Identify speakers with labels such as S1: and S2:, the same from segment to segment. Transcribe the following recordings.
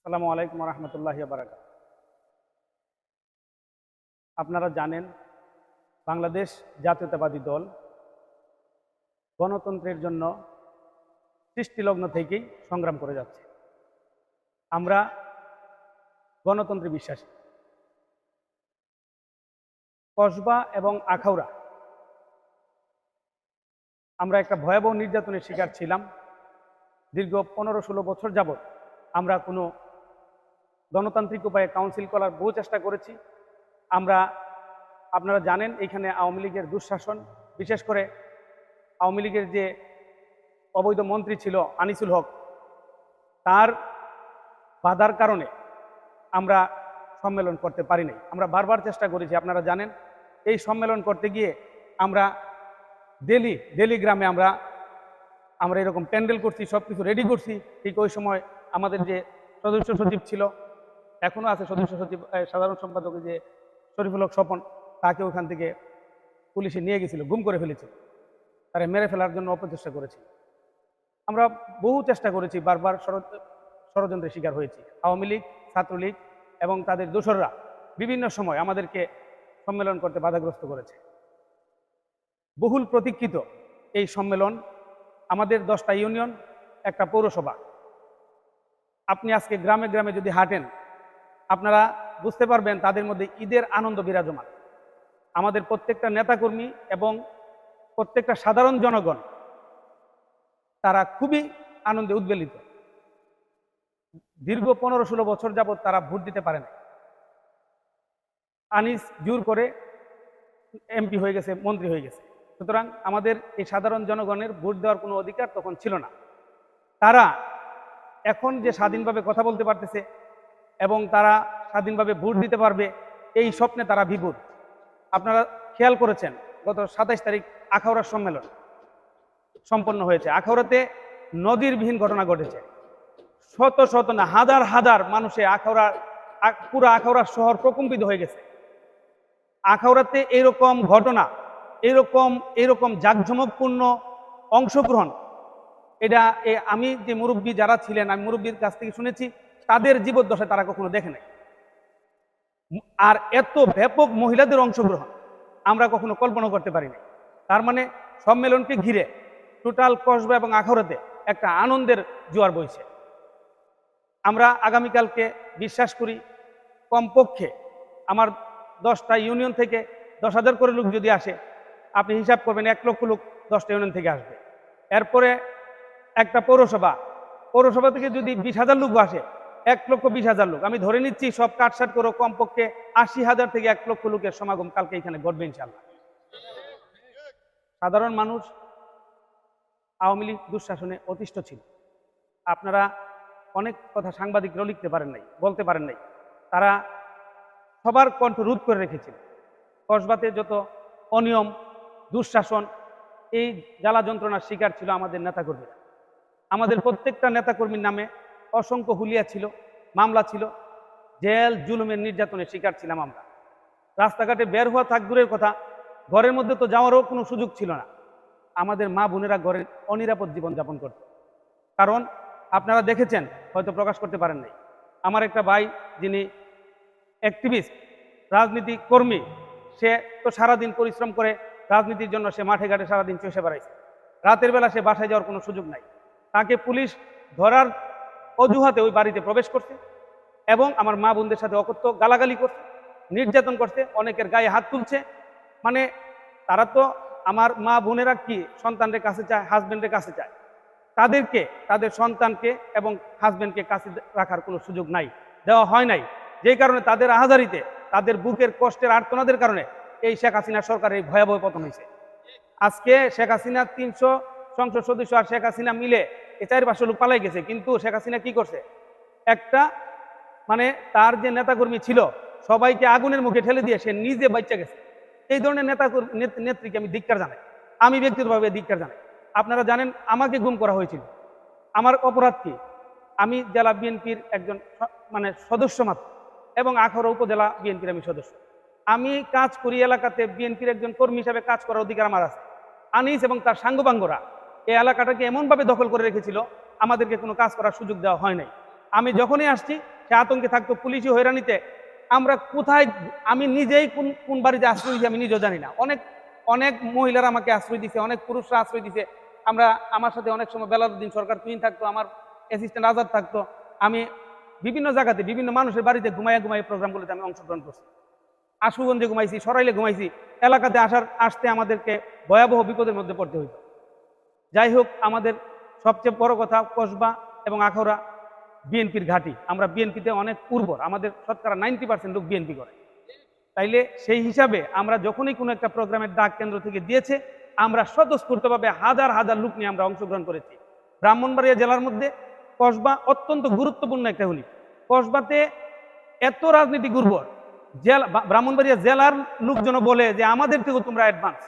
S1: আসসালামু আলাইকুম রহমতুল্লাহ বারাকাত আপনারা জানেন, বাংলাদেশ জাতীয়তাবাদী দল গণতন্ত্রের জন্য সৃষ্টিলগ্ন থেকেই সংগ্রাম করে যাচ্ছে। আমরা গণতন্ত্রে বিশ্বাসী। কসবা এবং আখাউড়া। আমরা একটা ভয়াবহ নির্যাতনের শিকার ছিলাম। দীর্ঘ পনেরো ষোলো বছর যাবৎ আমরা কোনো গণতান্ত্রিক উপায়ে কাউন্সিল করার বহু চেষ্টা করেছি। আমরা, আপনারা জানেন, এখানে আওয়ামী লীগের দুঃশাসন, বিশেষ করে আওয়ামী লীগের যে অবৈধ মন্ত্রী ছিল আনিসুল হক, তার বাধার কারণে আমরা সম্মেলন করতে পারি নাই। আমরা বারবার চেষ্টা করেছি, আপনারা জানেন, এই সম্মেলন করতে গিয়ে আমরা দিল্লি দিল্লি গ্রামে আমরা আমরা এরকম প্যান্ডেল করছি সব কিছু রেডি করছি। ঠিক ওই সময় আমাদের যে সদস্য সচিব ছিল এখনও আছে সদস্য সচিব সাধারণ সম্পাদক যে শরীফুল হক স্বপন, তাকে ওখান থেকে পুলিশে নিয়ে গেছিল, গুম করে ফেলেছে। তারা মেরে ফেলার জন্য অপচেষ্টা করেছি। আমরা বহু চেষ্টা করেছি, বারবার ষড়- ষড়যন্ত্রের শিকার হয়েছি। আওয়ামী লীগ, ছাত্রলীগ এবং তাদের দোসররা বিভিন্ন সময় আমাদেরকে সম্মেলন করতে বাধাগ্রস্ত করেছে। বহুল প্রতীক্ষিত এই সম্মেলন আমাদের দশটা ইউনিয়ন, একটা পৌরসভা। আপনি আজকে গ্রামে গ্রামে যদি হাঁটেন আপনারা বুঝতে পারবেন তাদের মধ্যে ঈদের আনন্দ বিরাজমান। আমাদের প্রত্যেকটা নেতাকর্মী এবং প্রত্যেকটা সাধারণ জনগণ, তারা খুবই আনন্দে উদ্বেলিত। দীর্ঘ পনেরো ষোলো বছর যাবৎ তারা ভোট দিতে পারে না আনিস জোর করে এমপি হয়ে গেছে, মন্ত্রী হয়ে গেছে। সুতরাং আমাদের এই সাধারণ জনগণের ভোট দেওয়ার কোনো অধিকার তখন ছিল না। তারা এখন যে স্বাধীনভাবে কথা বলতে পারতেছে এবং তারা স্বাধীনভাবে ভোট দিতে পারবে, এই স্বপ্নে তারা বিভূত আপনারা খেয়াল করেছেন, গত সাতাইশ তারিখ আখাউড়ার সম্মেলন সম্পন্ন হয়েছে। আখাউড়াতে নদীরবিহীন ঘটনা ঘটেছে। শত শত না, হাজার হাজার মানুষে আখাউড়া, আ- পুরো আখাউড়া শহর প্রকম্পিত হয়ে গেছে। আখাউড়াতে এরকম ঘটনা, এরকম এরকম জাঁকজমকপূর্ণ অংশগ্রহণ, এটা আমি যে মুরব্বী যারা ছিলেন, আমি মুরব্বীর কাছ থেকে শুনেছি তাদের জীবদ্দশায় তারা কখনো দেখে নাই। আর এত ব্যাপক মহিলাদের অংশগ্রহণ আমরা কখনো কল্পনা করতে পারি নাই। তার মানে সম্মেলনকে ঘিরে টোটাল কসবা এবং আখড়াতে একটা আনন্দের জোয়ার বইছে। আমরা আগামীকালকে বিশ্বাস করি, কমপক্ষে আমার দশটা ইউনিয়ন থেকে দশ হাজার করে লোক যদি আসে, আপনি হিসাব করবেন এক লক্ষ লোক দশটা ইউনিয়ন থেকে আসবে। এরপরে একটা পৌরসভা পৌরসভা থেকে যদি বিশ হাজার লোক আসে এক লক্ষ বিশ হাজার লোক। আমি ধরে নিচ্ছি সব কাটসাট করে কমপক্ষে আশি হাজার থেকে এক লক্ষ লোকের সমাগম কালকে এখানে ঘটবে ইনশাল্লাহ সাধারণ মানুষ আওয়ামী লীগ দুঃশাসনে অতিষ্ঠ ছিল। আপনারা অনেক কথা সাংবাদিকরাও লিখতে পারেন নাই, বলতে পারেন নাই। তারা সবার কণ্ঠ রোধ করে রেখেছিল। কসবাতে যত অনিয়ম, দুঃশাসন, এই জ্বালা যন্ত্রণার শিকার ছিল আমাদের নেতাকর্মীরা। আমাদের প্রত্যেকটা নেতাকর্মীর নামে অসংখ্য হুলিয়া ছিল, মামলা ছিল, জেল, জুলুমের নির্যাতনের শিকার ছিলাম আমরা। রাস্তাঘাটে বের হওয়া থাক দূরের কথা, ঘরের মধ্যে তো যাওয়ারও কোনো সুযোগ ছিল না। আমাদের মা বোনেরা ঘরের অনিরাপদ জীবনযাপন করত। কারণ আপনারা দেখেছেন, হয়তো প্রকাশ করতে পারেন নাই। আমার একটা ভাই, যিনি অ্যাক্টিভিস্ট রাজনীতি কর্মী, সে তো সারাদিন পরিশ্রম করে রাজনীতির জন্য সে মাঠে ঘাটে সারাদিন চষে বেড়াইছে। রাতের বেলা সে বাসায় যাওয়ার কোনো সুযোগ নাই। তাকে পুলিশ ধরার অজুহাতে ওই বাড়িতে প্রবেশ করছে এবং আমার মা বোনদের সাথে অকথ্য গালাগালি করছে, নির্যাতন করছে, অনেকের গায়ে হাত তুলছে। মানে তারা তো আমার মা বোনেরা কি সন্তানদের কাছে চায় হাজবেন্ডের কাছে চায় তাদেরকে, তাদের সন্তানকে এবং হাজবেন্ডকে কাছে রাখার কোনো সুযোগ নাই, দেওয়া হয় নাই। যেই কারণে তাদের আহাজারিতে, তাদের বুকের কষ্টের আর্তনাদের কারণে এই শেখ হাসিনা সরকার এই ভয়াবহ পতন হয়েছে। আজকে শেখ হাসিনা তিনশো সংসদ সদস্য আর শেখ হাসিনা মিলে এ চার পাঁচশো লোক পালাই গেছে। কিন্তু শেখ হাসিনা কি করছে? একটা মানে তার যে নেতাকর্মী ছিল, সবাইকে আগুনের মুখে ঠেলে দিয়ে সে নিজে বাচ্চা গেছে। এই ধরনের নেতা, নেত্রীকে আমি ধিক্কার জানাই। আমি ব্যক্তিগতভাবে ধিক্কার জানাই। আপনারা জানেন, আমাকে গুম করা হয়েছিল। আমার অপরাধ কি? আমি জেলা বিএনপির একজন মানে সদস্য মাত্র এবং আখড়া উপজেলা বিএনপির আমি সদস্য। আমি কাজ করি এলাকাতে, বিএনপির একজন কর্মী হিসাবে কাজ করার অধিকার আমার আছে। আনিস এবং তার সাঙ্গবাঙ্গরা এই এলাকাটাকে এমনভাবে দখল করে রেখেছিল, আমাদেরকে কোনো কাজ করার সুযোগ দেওয়া হয় নাই। আমি যখনই আসছি, সে আতঙ্কে থাকতো, পুলিশি হয়রানিতে। আমরা কোথায়, আমি নিজেই কোন কোন বাড়িতে আশ্রয় দিয়েছি আমি নিজেও জানি না। অনেক অনেক মহিলারা আমাকে আশ্রয় দিছে, অনেক পুরুষরা আশ্রয় দিছে। আমরা, আমার সাথে অনেক সময় বেলালুদ্দিন সরকার তুইন থাকতো, আমার অ্যাসিস্ট্যান্ট আজাদ থাকতো। আমি বিভিন্ন জায়গাতে, বিভিন্ন মানুষের বাড়িতে ঘুমাইয়া ঘুমাইয়া প্রোগ্রামগুলোতে আমি অংশগ্রহণ করছি। আশুগঞ্জে ঘুমাইছি, সরাইলে ঘুমাইছি। এলাকাতে আসার, আসতে আমাদেরকে ভয়াবহ বিপদের মধ্যে পড়তে হইত। যাই হোক আমাদের সবচেয়ে বড় কথা কসবা এবং আখাউড়া বিএনপির ঘাঁটি। আমরা বিএনপিতে অনেক উর্বর। আমাদের শতকরা নাইনটি পার্সেন্ট লোক বিএনপি করে। তাইলে সেই হিসাবে আমরা যখনই কোনো একটা প্রোগ্রামের ডাক কেন্দ্র থেকে দিয়েছে, আমরা স্বতঃস্ফূর্তভাবে হাজার হাজার লোক নিয়ে আমরা অংশগ্রহণ করেছি। ব্রাহ্মণবাড়িয়া জেলার মধ্যে কসবা অত্যন্ত গুরুত্বপূর্ণ একটা ইউনিট। কসবাতে এত রাজনীতি উর্বর জেলা ব্রাহ্মণবাড়িয়া জেলার লোকজন বলে যে, আমাদের থেকেও তোমরা অ্যাডভান্স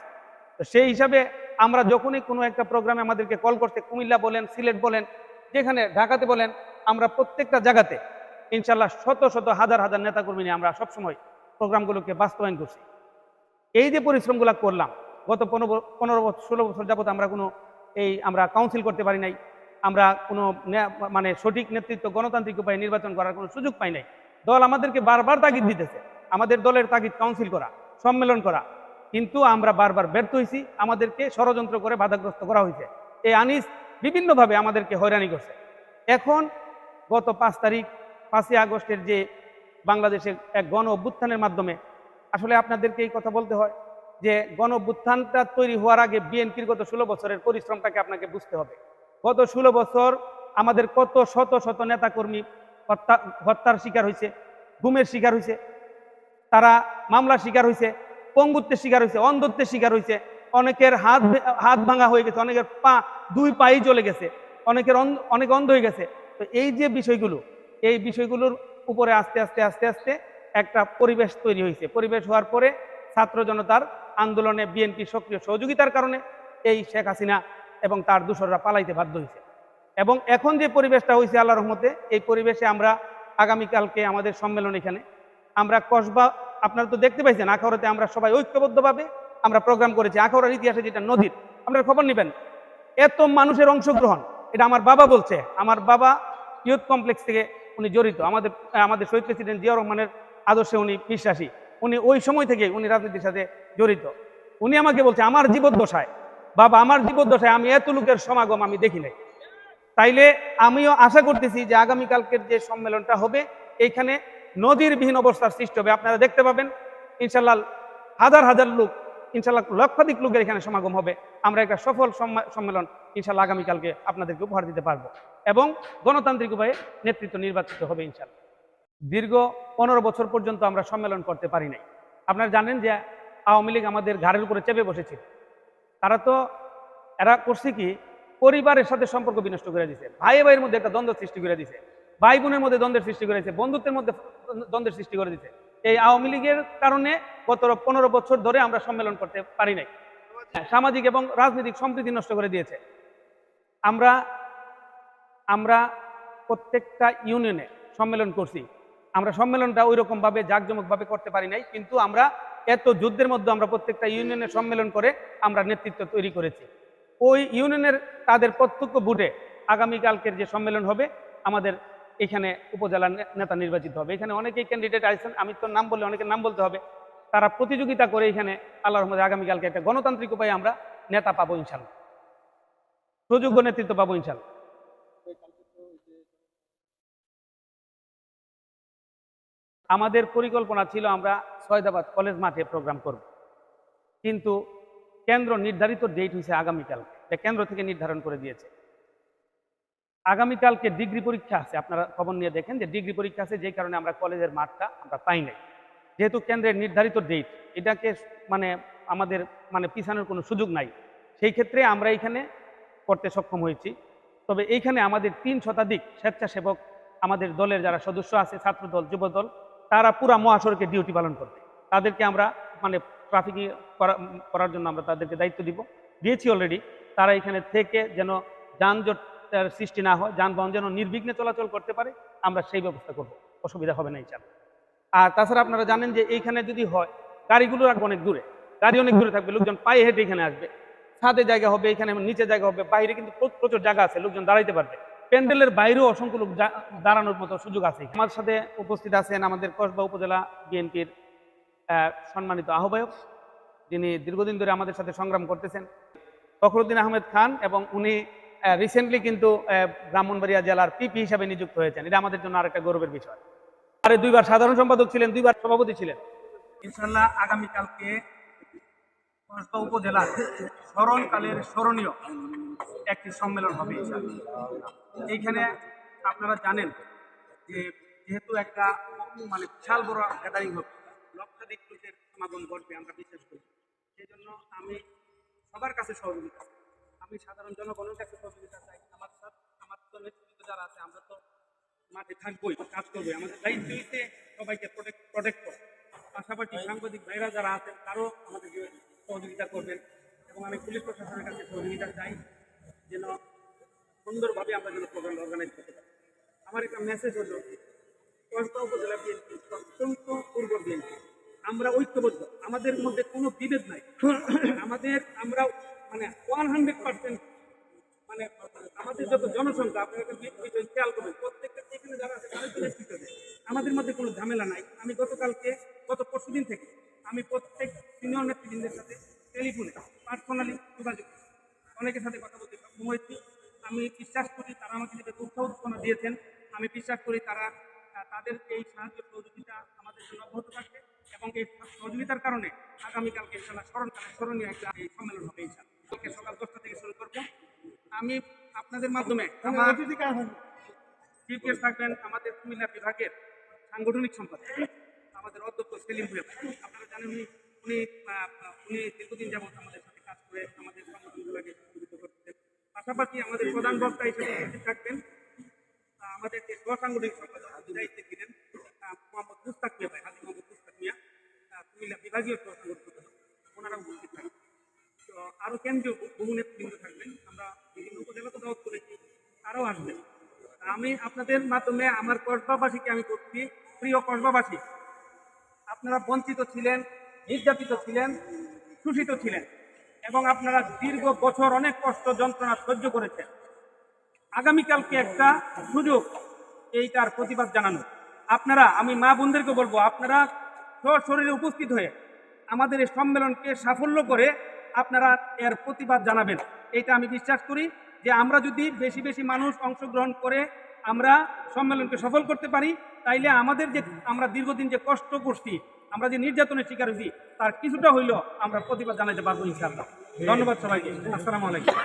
S1: সেই হিসাবে আমরা যখনই কোনো একটা প্রোগ্রামে আমাদেরকে কল করতে কুমিল্লা বলেন, সিলেট বলেন, যেখানে, ঢাকাতে বলেন, আমরা প্রত্যেকটা জায়গাতে ইনশাল্লাহ শত শত হাজার হাজার নেতাকর্মী নিয়ে আমরা সবসময় প্রোগ্রামগুলোকে বাস্তবায়ন করছি। এই যে পরিশ্রমগুলো করলাম, গত পনেরো পনেরো বছর, ষোলো বছর যাবত আমরা কোনো এই আমরা কাউন্সিল করতে পারি নাই, আমরা কোনো মানে সঠিক নেতৃত্ব গণতান্ত্রিক উপায়ে নির্বাচন করার কোনো সুযোগ পাই নাই। দল আমাদেরকে বারবার তাগিদ দিতেছে। আমাদের দলের তাগিদ কাউন্সিল করা, সম্মেলন করা কিন্তু আমরা বারবার ব্যর্থ হয়েছি আমাদেরকে ষড়যন্ত্র করে বাধাগ্রস্ত করা হয়েছে এই আনিস বিভিন্নভাবে আমাদেরকে হয়রানি করছে। এখন গত পাঁচ তারিখ, পাঁচই আগস্টের যে বাংলাদেশের এক গণ অভ্যুত্থানের মাধ্যমে, আসলে আপনাদেরকে এই কথা বলতে হয় যে গণ অভ্যুত্থানটা তৈরি হওয়ার আগে বিএনপির গত ষোলো বছরের পরিশ্রমটাকে আপনাকে বুঝতে হবে। গত ষোলো বছর আমাদের কত শত শত নেতাকর্মী হত্যা, হত্যার শিকার হয়েছে গুমের শিকার হয়েছে তারা মামলার শিকার হয়েছে পঙ্গুত্বের শিকার হয়েছে, অন্ধত্বের শিকার হয়েছে। অনেকের হাত হাত ভাঙা হয়ে গেছে, অনেকের পা, দুই পাই চলে গেছে, অনেকের অনেক অন্ধ হয়ে গেছে। তো এই যে বিষয়গুলো, এই বিষয়গুলোর উপরে আস্তে আস্তে আস্তে আস্তে একটা পরিবেশ তৈরি হয়েছে। পরিবেশ হওয়ার পরে ছাত্র জনতার আন্দোলনে বিএনপি সক্রিয় সহযোগিতার কারণে এই শেখ হাসিনা এবং তার দূষররা পালাইতে বাধ্য হয়েছে। এবং এখন যে পরিবেশটা হয়েছে আল্লাহ রহমতে, এই পরিবেশে আমরা আগামীকালকে আমাদের সম্মেলন এখানে আমরা কসবা, আপনারা তো দেখতে পাইছেন, আখাউড়াতে আমরা সবাই ঐক্যবদ্ধভাবে আমরা প্রোগ্রাম করেছি। আখাউড়ার ইতিহাসে যেটা নদীর, আপনারা খবর নেবেন। এত মানুষের অংশগ্রহণ, এটা আমার বাবা বলছে। আমার বাবা ইউথ কমপ্লেক্স থেকে উনি জড়িত। আমাদের আমাদের শহীদ প্রেসিডেন্ট জিয়া রহমানের আদর্শে উনি বিশ্বাসী। উনি ওই সময় থেকে উনি রাজনীতির সাথে জড়িত। উনি আমাকে বলছে, আমার জীবদ্দশায়, বাবা, আমার জীবদ্দশায় আমি এত লোকের সমাগম আমি দেখি নাই। তাইলে আমিও আশা করতেছি যে আগামীকালকের যে সম্মেলনটা হবে, এইখানে নদীর বিহীন অবস্থার সৃষ্টি হবে। আপনারা দেখতে পাবেন, ইনশাল্লাহ হাজার হাজার লোক, ইনশাল্লাহ লক্ষাধিক লোকের এখানে সমাগম হবে। আমরা একটা সফল সম্মা- সম্মেলন ইনশাল্লাহ আগামীকালকে আপনাদেরকে উপহার দিতে পারব এবং গণতান্ত্রিক উপায়ে নেতৃত্ব নির্বাচিত হবে ইনশাল্লাহ। দীর্ঘ পনেরো বছর পর্যন্ত আমরা সম্মেলন করতে পারি নাই। আপনারা জানেন যে আওয়ামী লীগ আমাদের ঘাড়ের উপরে চেপে বসেছিল। তারা তো, এরা করছে কি, পরিবারের সাথে সম্পর্ক বিনষ্ট করে দিছে। ভাই ভাইয়ের মধ্যে একটা দ্বন্দ্ব সৃষ্টি করে দিছে। ভাই বোনের মধ্যে দ্বন্দ্বের সৃষ্টি করেছে বন্ধুত্বের মধ্যে দ্বন্দ্বের সৃষ্টি করে দিছে। এই আওয়ামী লীগের কারণে গত পনেরো বছর ধরে আমরা সম্মেলন করতে পারি নাই। সামাজিক এবং রাজনৈতিক সম্প্রীতি নষ্ট করে দিয়েছে। আমরা আমরা প্রত্যেকটা ইউনিয়নে সম্মেলন করছি। আমরা সম্মেলনটা ওই রকম ভাবে জাঁকজমকভাবে করতে পারি নাই, কিন্তু আমরা এত যুদ্ধের মধ্যে আমরা প্রত্যেকটা ইউনিয়নে সম্মেলন করে আমরা নেতৃত্ব তৈরি করেছি। ওই ইউনিয়নের তাদের প্রত্যক্ষ ভোটে আগামীকালকের যে সম্মেলন হবে, আমাদের এখানে উপজেলা নেতা নির্বাচিত হবে। এখানে অনেকেই ক্যান্ডিডেট আছেন আমি তো নাম বললে অনেকের নাম বলতে হবে। তারা প্রতিযোগিতা করে এখানে আল্লাহর রহমতে আগামীকালকে একটা গণতান্ত্রিক উপায়ে আমরা নেতা পাবো ইনশাল্লাহ। সুযোগ্য নেতৃত্ব পাবো ইনশাল্লাহ। আমাদের পরিকল্পনা ছিল আমরা সয়দাবাদ কলেজ মাঠে প্রোগ্রাম করব। কিন্তু কেন্দ্র নির্ধারিত ডেট হয়েছে আগামীকাল। কেন্দ্র থেকে নির্ধারণ করে দিয়েছে। আগামীকালকে ডিগ্রি পরীক্ষা আছে। আপনারা খবর নিয়ে দেখেন যে ডিগ্রি পরীক্ষা আছে যে কারণে আমরা কলেজের মাঠটা আমরা পাই নাই। যেহেতু কেন্দ্রের নির্ধারিত ডেট এটাকে মানে আমাদের মানে পিছানোর কোনো সুযোগ নাই। সেই ক্ষেত্রে আমরা এখানে করতে সক্ষম হয়েছি। তবে এইখানে আমাদের তিন শতাধিক স্বেচ্ছাসেবক আমাদের দলের যারা সদস্য আছে, ছাত্রদল, যুবদল, তারা পুরা মহাসড়কে ডিউটি পালন করবে। তাদেরকে আমরা মানে ট্রাফিক করার জন্য আমরা তাদেরকে দায়িত্ব দিব। দিয়েছি অলরেডি তারা এখানে থেকে যেন যানজট সৃষ্টি না হয় যানবাহন যেন নির্বিঘ্নে চলাচল করতে পারে, আমরা সেই ব্যবস্থা করব। অসুবিধা হবে না ইনশাল্লাহ আর তাছাড়া আপনারা জানেন যে এইখানে যদি হয়, গাড়িগুলো রাখব অনেক দূরে। গাড়ি অনেক দূরে থাকবে, লোকজন পায়ে হেঁটে এখানে আসবে। ছাদে জায়গা হবে, এখানে নিচে জায়গা হবে, বাইরে কিন্তু প্রচুর জায়গা আছে, লোকজন দাঁড়াইতে পারবে। প্যান্ডেলের বাইরেও অসংখ্য লোক দাঁড়ানোর মতো সুযোগ আছে আমার সাথে উপস্থিত আছেন আমাদের কসবা উপজেলা বিএনপির সম্মানিত আহ্বায়ক, যিনি দীর্ঘদিন ধরে আমাদের সাথে সংগ্রাম করতেছেন, ফখরুদ্দিন আহমেদ খান এবং উনি রিসেন্টলি কিন্তু ব্রাহ্মণবাড়িয়া জেলার পিপি হিসাবে নিযুক্ত হয়েছেন। এটা আমাদের জন্য আরেকটা গৌরবের বিষয়। আরে দুইবার সাধারণ সম্পাদক ছিলেন, দুইবার সভাপতি ছিলেন। ইনশাল্লাহ আগামীকালকে উপজেলার স্মরণকালের স্মরণীয় একটি সম্মেলন হবে এইখানে আপনারা জানেন যে যেহেতু একটা মানে বিশাল বড় গ্যাদারিং হবে, লক্ষাধিক লোকের সমাগম ঘটবে, আমরা বিশ্বাস করি। সেই জন্য আমি সবার কাছে সহযোগিতা। আমি সাধারণ জনগণের কাছে সহযোগিতা চাই। আমার সাথে আমার তো নেতৃত্ব যারা আছে আমরা তো মাঠে থাকবোই কাজ করব আমাদের দায়িত্ব হইতে সবাইকে প্রোটেক্ট প্রোটেক্ট করা। পাশাপাশি সাংবাদিক ভাইরা যারা আছেন তারও আমাদের সহযোগিতা করবেন এবং আমি পুলিশ প্রশাসনের কাছে সহযোগিতা চাই যেন সুন্দরভাবে আমরা যেন প্রোগ্রাম অর্গানাইজ করতে পারি। আমার একটা মেসেজ হলো কসবা উপজেলা বিএনপি অত্যন্ত পূর্ব বিএনপি আমরা ঐক্যবদ্ধ আমাদের মধ্যে কোনো বিভেদ নাই। আমাদের আমরা মানে ওয়ান হান্ড্রেড পার্সেন্ট মানে আমাদের যত জনসংখ্যা, আপনারা খেয়াল করবেন, প্রত্যেকটা এখানে যারা আছে তাদের তো নেতৃত্ব দেয়। আমাদের মধ্যে কোনো ঝামেলা নাই। আমি গতকালকে, গত পরশু দিন থেকে, আমি প্রত্যেক সিনিয়র নেতৃবৃন্দের সাথে টেলিফোনে পার্সোনালি যোগাযোগ অনেকের সাথে কথা বলতে সক্ষম হয়েছি আমি বিশ্বাস করি তারা আমাকে যেটা উৎসাহ উৎপন্ন দিয়েছেন, আমি বিশ্বাস করি তারা, তাদের এই সাহায্য সহযোগিতা আমাদের জন্য অব্যাহত থাকবে এবং এই সহযোগিতার কারণে আগামীকালকে ইনশাল্লাহ স্মরণকালে স্মরণীয় একটা সম্মেলন হবে ইনশাল্লাহ কালকে সকাল দশটা থেকে শুরু করব। আমি আপনাদের মাধ্যমে আমার চিফ গেস্ট থাকবেন আমাদের কুমিল্লা বিভাগের সাংগঠনিক সম্পাদক আমাদের অধ্যক্ষ সেলিম ভুয়া আপনারা জানেন উনি উনি উনি দীর্ঘদিন যাবত আমাদের সাথে কাজ করে আমাদের সংগঠিত করতেন পাশাপাশি আমাদের প্রধান বক্তা হিসেবে উপস্থিত থাকবেন আমাদের যে সহসাংগঠনিক সম্পাদক দায়িত্বে ছিলেন মোহাম্মদ মুস্তাক মিয়া ভাই হাজি মোহাম্মদ মুস্তাক মিয়া কুমিল্লা বিভাগীয় সহসাংগঠনিক সম্পাদক ওনারা উপস্থিত থাকবেন। তো আরও কেন্দ্রীয় বহু- নেতৃবৃন্দ থাকবেন। আমরা বিভিন্ন উপজেলাতে দাওয়াত করেছি, তারাও আসবেন। আমি আপনাদের মাধ্যমে আমার কসবাবাসীকে আমি করছি প্রিয় কসবাবাসী, আপনারা বঞ্চিত ছিলেন, নির্যাতিত ছিলেন, শোষিত ছিলেন, এবং আপনারা দীর্ঘ বছর অনেক কষ্ট, যন্ত্রণা সহ্য করেছেন। আগামীকালকে একটা সুযোগ এইটার প্রতিবাদ জানানো। আপনারা, আমি মা বোনদেরকে বলব, আপনারা সশরীরে উপস্থিত হয়ে আমাদের এই সম্মেলনকে সাফল্য করে আপনারা এর প্রতিবাদ জানাবেন। এটা আমি বিশ্বাস করি যে আমরা যদি বেশি বেশি মানুষ অংশগ্রহণ করে আমরা সম্মেলনকে সফল করতে পারি, তাইলে আমাদের যে আমরা দীর্ঘদিন যে কষ্ট করছি, আমরা যে নির্যাতনের শিকার হয়েছি, তার কিছুটা হইলেও আমরা প্রতিবাদ জানাতে পারব ইনশাআল্লাহ। ধন্যবাদ সবাইকে। আসসালামু আলাইকুম।